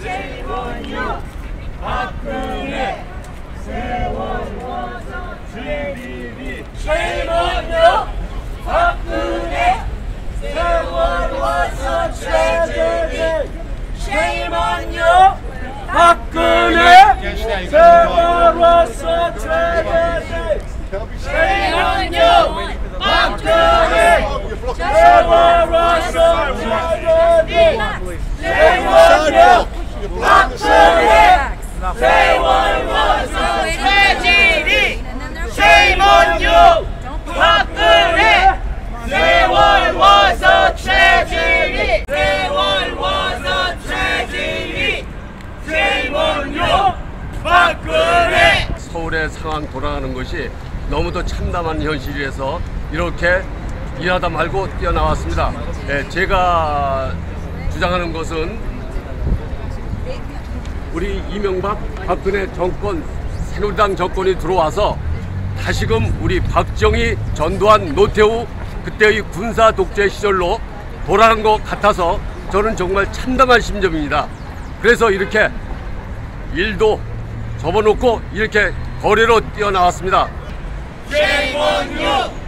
세원유 박근혜 세월 와서 최비비 세원유 박근혜 세월 와서 최재비 세원유 박근혜 세월 와서 최재비 세원유 박근혜 세월 상황 돌아가는 것이 너무도 참담한 현실이라서 이렇게 일하다 말고 뛰어나왔습니다. 예, 제가 주장하는 것은 우리 이명박 박근혜 정권 새누리당 정권이 들어와서 다시금 우리 박정희 전두환 노태우 그때의 군사 독재 시절로 돌아간 것 같아서 저는 정말 참담한 심정입니다. 그래서 이렇게 일도 접어놓고 이렇게 거리로 뛰어나왔습니다. 세원유